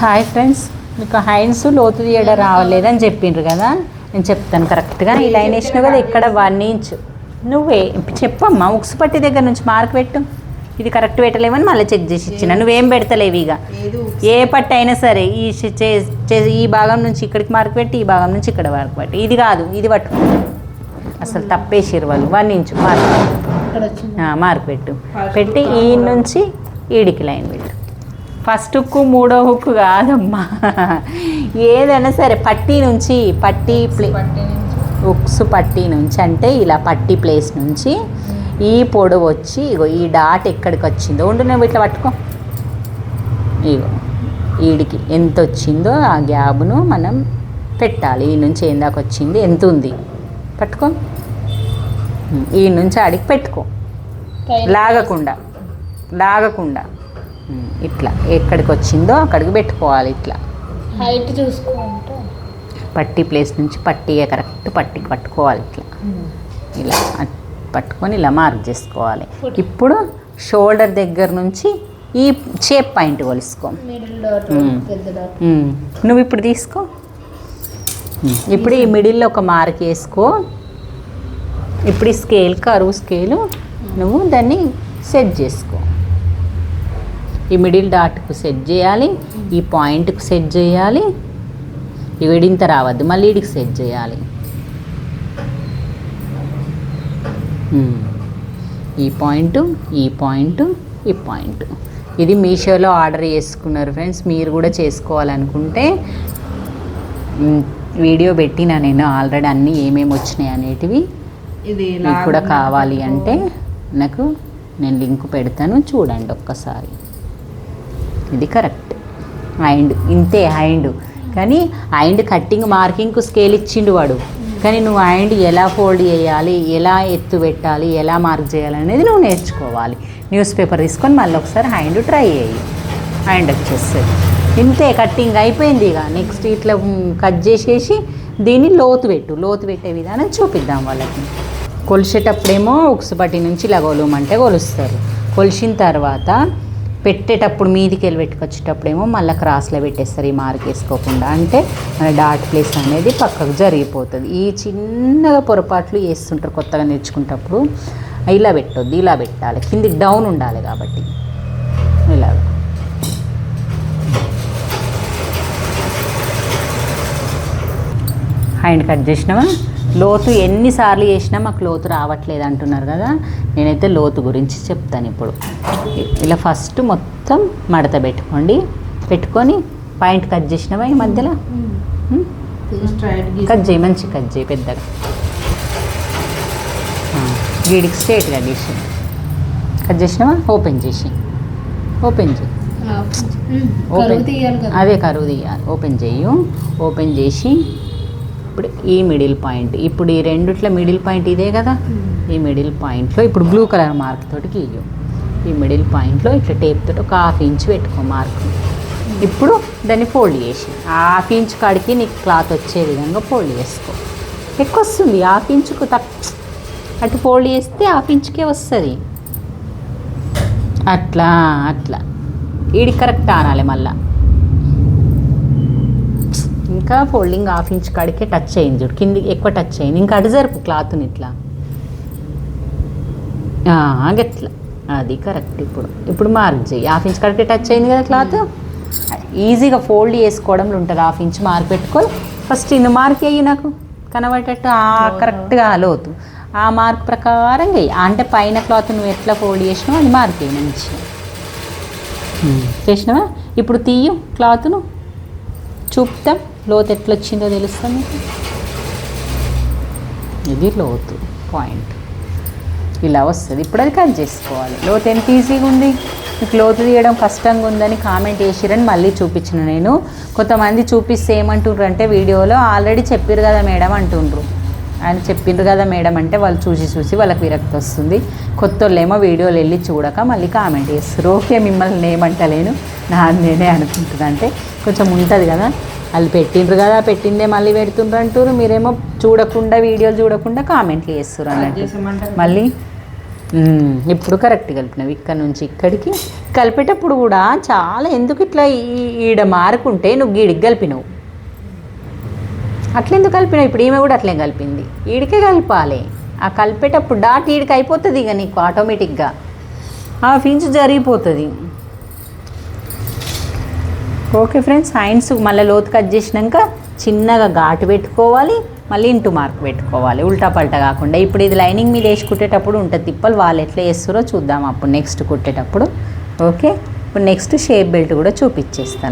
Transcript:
Hi friends మీకు Heinz లోతు తీయడం రావలేదని చెప్పిండ్రు కదా? నేను చెప్తాను కరెక్ట్గా ఈ లైన్ వేసినావు కదా ఇక్కడ వన్ ఇంచ్. నువ్వే చెప్పమ్మా ఉక్సు పట్టి దగ్గర నుంచి మార్క్ పెట్టు. ఇది కరెక్ట్ పెట్టలేమని మళ్ళీ చెక్ చేసి ఇచ్చిన. నువ్వేం పెడతలేవు ఇక. ఏ పట్టు అయినా సరే ఈ ఈ భాగం నుంచి ఇక్కడికి మార్క్ పెట్టి ఈ భాగం నుంచి ఇక్కడ మార్క్ పెట్టి. ఇది కాదు ఇది పట్టుకో అసలు తప్పేసిరు వాళ్ళు. వన్ ఇంచ్ మార్క్ మార్క్ పెట్టు. పెట్టి ఈ నుంచి ఈడికి లైన్ పెట్టు. ఫస్ట్ హుక్కు మూడో హుక్కు కాదమ్మా. ఏదైనా సరే పట్టీ నుంచి పట్టీ ప్లే హుక్స్ పట్టీ నుంచి అంటే ఇలా పట్టీ ప్లేస్ నుంచి ఈ పొడవు వచ్చి ఇగో ఈ డాట్ ఎక్కడికి వచ్చిందో ఉండు నువ్వు ఇట్లా పట్టుకో. ఇగో ఈడికి ఎంత వచ్చిందో ఆ గ్యాబ్ను మనం పెట్టాలి. ఈ నుంచి ఏం దాకా వచ్చింది ఎంత ఉంది? పట్టుకో. ఈ నుంచి ఆడికి పెట్టుకో. లాగకుండా లాగకుండా. ఇట్లా ఎక్కడికి వచ్చిందో అక్కడికి పెట్టుకోవాలి ఇట్లా. హైట్ చూసుకుంటూ పట్టీ ప్లేస్ నుంచి పట్టీ కరెక్ట్ పట్టీకి పట్టుకోవాలి ఇట్లా. ఇలా పట్టుకొని ఇలా మార్క్ చేసుకోవాలి. ఇప్పుడు షోల్డర్ దగ్గర నుంచి ఈ షేప్ పాయింట్ కొలుసుకో. డాట్ ఉమ్, నువ్వు ఇప్పుడు తీసుకో. ఉమ్, ఇప్పుడు ఈ మిడిల్లో ఒక మార్క్ వేసుకో. ఇప్పుడు ఈ స్కేల్ కరువు స్కేలు నువ్వు దాన్ని సెట్ చేసుకో. ఈ మిడిల్ డాట్కు సెట్ చేయాలి ఈ పాయింట్కు సెట్ చేయాలి. ఇవి ఇడింత రావద్దు మళ్ళీ ఇడికి సెట్ చేయాలి. ఈ పాయింట్ ఈ పాయింట్ ఈ పాయింట్. ఇది మీషోలో ఆర్డర్ చేసుకున్నారు ఫ్రెండ్స్ మీరు కూడా చేసుకోవాలనుకుంటే వీడియో పెట్టిన నేను ఆల్రెడీ అన్నీ ఏమేమి వచ్చినాయి అనేటివి ఇది మీకు కూడా కావాలి అంటే నాకు నేను లింక్ పెడతాను చూడండి ఒక్కసారి. ఇది కరెక్ట్. హైండ్ ఇంతే హైండ్. కానీ హైండ్ కట్టింగ్ మార్కింగ్కు స్కేల్ ఇచ్చిండు వాడు. కానీ నువ్వు హైండ్ ఎలా ఫోల్డ్ చేయాలి ఎలా ఎత్తు పెట్టాలి ఎలా మార్క్ చేయాలి అనేది నువ్వు నేర్చుకోవాలి. న్యూస్ పేపర్ తీసుకొని మళ్ళీ ఒకసారి హైండ్ ట్రై చేయి. హైండ్ వచ్చేస్తుంది. ఇంతే కట్టింగ్ అయిపోయింది ఇక. నెక్స్ట్ ఇట్లా కట్ చేసేసి దీన్ని లోతు పెట్టు. లోతు పెట్టే విధానం చూపిద్దాం వాళ్ళకి. కొలిసేటప్పుడేమో ఉక్సుపట్టి నుంచి ఇలా కొలవమంటే కొలుస్తారు కొలిసిన తర్వాత పెట్టేటప్పుడు మీదికి వెళ్ళి పెట్టుకొచ్చేటప్పుడేమో మళ్ళీ క్రాస్లో పెట్టేస్తారు ఈ మార్క్ వేసుకోకుండా. అంటే మన డాట్ ప్లేస్ అనేది పక్కకు జరిగిపోతుంది. ఈ చిన్నగా పొరపాట్లు వేస్తుంటారు కొత్తగా నేర్చుకునేటప్పుడు. ఇలా పెట్టొద్దు ఇలా పెట్టాలి. కిందికి డౌన్ ఉండాలి కాబట్టి. ఇలా. హ్యాండ్ కట్ చేసినావా? లోతు ఎన్నిసార్లు చేసినా మాకు లోతు రావట్లేదు అంటున్నారు కదా. నేనైతే లోతు గురించి చెప్తాను ఇప్పుడు. ఇలా ఫస్ట్ మొత్తం మడత పెట్టుకోండి. పెట్టుకొని పాయింట్ కట్ చేసినావా ఈ మధ్యలో? కట్ చేయి మంచి కట్ చేయి పెద్దగా. వీడికి స్ట్రేట్గా గీసి కట్ చేసినావా? ఓపెన్ చేసి. ఓపెన్ చేయి. కదా. అదే కరువు తీయాలి. ఓపెన్ చేయు. ఓపెన్ చేసి ఇప్పుడు ఈ మిడిల్ పాయింట్ ఇప్పుడు ఈ రెండిట్లో మిడిల్ పాయింట్ ఇదే కదా? ఈ మిడిల్ పాయింట్లో ఇప్పుడు బ్లూ కలర్ మార్క్ తోటి గీయు. ఈ మిడిల్ పాయింట్లో ఇట్లా టేప్ తోటి ఒక హాఫ్ ఇంచ్ పెట్టుకో మార్క్ ఇప్పుడు దాన్ని ఫోల్డ్ చేసి హాఫ్ ఇంచ్ కాడికి నీకు క్లాత్ వచ్చే విధంగా ఫోల్డ్ చేసుకో. ఎక్కువ వస్తుంది హాఫ్ ఇంచుకు తక్ అటు ఫోల్డ్ చేస్తే హాఫ్ ఇంచుకే వస్తుంది. అట్లా అట్లా. ఈడి కరెక్ట్ ఆనాలి మళ్ళీ. ఇంకా ఫోల్డింగ్ హాఫ్ ఇంచ్ కాడికే టచ్ అయింది చూడు. కింది ఎక్కువ టచ్ అయింది ఇంకా అటు జరుపు క్లాత్ని ఇట్లా. గట్లా. అది కరెక్ట్ ఇప్పుడు. ఇప్పుడు మార్క్ చేయి. హాఫ్ ఇంచ్ కాడికే టచ్ అయింది కదా క్లాత్ ఈజీగా ఫోల్డ్ చేసుకోవడంలో ఉంటుంది. హాఫ్ ఇంచ్ మార్క్ పెట్టుకొని ఫస్ట్ ఇన్ని మార్క్ అయ్యి నాకు. కనబడేటట్టు కరెక్ట్గా లోతు. ఆ మార్క్ ప్రకారం అంటే పైన క్లాత్ నువ్వు ఎట్లా ఫోల్డ్ చేసినావు అది మార్క్ అయ్యి మంచిగా ఉమ్, చేసినావా? ఇప్పుడు తీయు క్లాత్ను చూపుతాం. లోతు ఎట్లా వచ్చిందో తెలుస్తుంది మీకు? ఇది లోతు. పాయింట్. ఇలా వస్తుంది. ఇప్పుడు అది కట్ చేసుకోవాలి. లోతు ఎంత ఈజీగా ఉంది? మీకు లోతు తీయడం కష్టంగా ఉందని కామెంట్ చేసిరని మళ్ళీ చూపించిన నేను. కొంతమంది చూపిస్తే ఏమంటుండ్రు అంటే వీడియోలో ఆల్రెడీ చెప్పారు కదా మేడం అంటుండ్రు. ఆయన చెప్పిండ్రు కదా మేడం అంటే వాళ్ళు చూసి చూసి వాళ్ళకి విరక్తి వస్తుంది. కొత్త వాళ్ళేమో వీడియోలు వెళ్ళి చూడక మళ్ళీ కామెంట్ చేస్తారు. ఓకే మిమ్మల్ని ఏమంటలేను. నా నేనే అనుకుంటుంది అంటే కొంచెం ఉంటుంది కదా. వాళ్ళు పెట్టిండ్రు కదా పెట్టిందే మళ్ళీ పెడుతుండ్రు అంటారు మీరేమో చూడకుండా వీడియోలు చూడకుండా కామెంట్లు చేస్తారు అన్నట్టు. మళ్ళీ. ఇప్పుడు కరెక్ట్ కలిపినావు. ఇక్కడ నుంచి ఇక్కడికి కలిపేటప్పుడు కూడా చాలా ఎందుకు ఇట్లా ఈడ మారుకుంటే నువ్వు గీడికి కలిపినావు? అట్లెందుకు కలిపినావు? ఇప్పుడు ఈమె కూడా అట్లే కలిపింది. ఈడికే కలపాలి. ఆ కలిపేటప్పుడు డాట్ ఈడికి అయిపోతుంది ఇక నీకు ఆటోమేటిక్గా ఆ ఫించ్ జరిగిపోతుంది. ఓకే ఫ్రెండ్స్ హ్యాండ్స్ మళ్ళీ లోతు కట్ చేసినాక చిన్నగా ఘాటు పెట్టుకోవాలి మళ్ళీ ఇంటూ మార్క్ పెట్టుకోవాలి. ఉల్టా పల్టా కాకుండా. ఇప్పుడు ఇది లైనింగ్ మీద వేసి కుట్టేటప్పుడు ఉంటుంది తిప్పలు వాళ్ళు ఎట్లా వేస్తారో చూద్దాం అప్పుడు నెక్స్ట్ కుట్టేటప్పుడు. ఓకే? ఇప్పుడు నెక్స్ట్ షేప్ బెల్ట్ కూడా చూపించేస్తాను.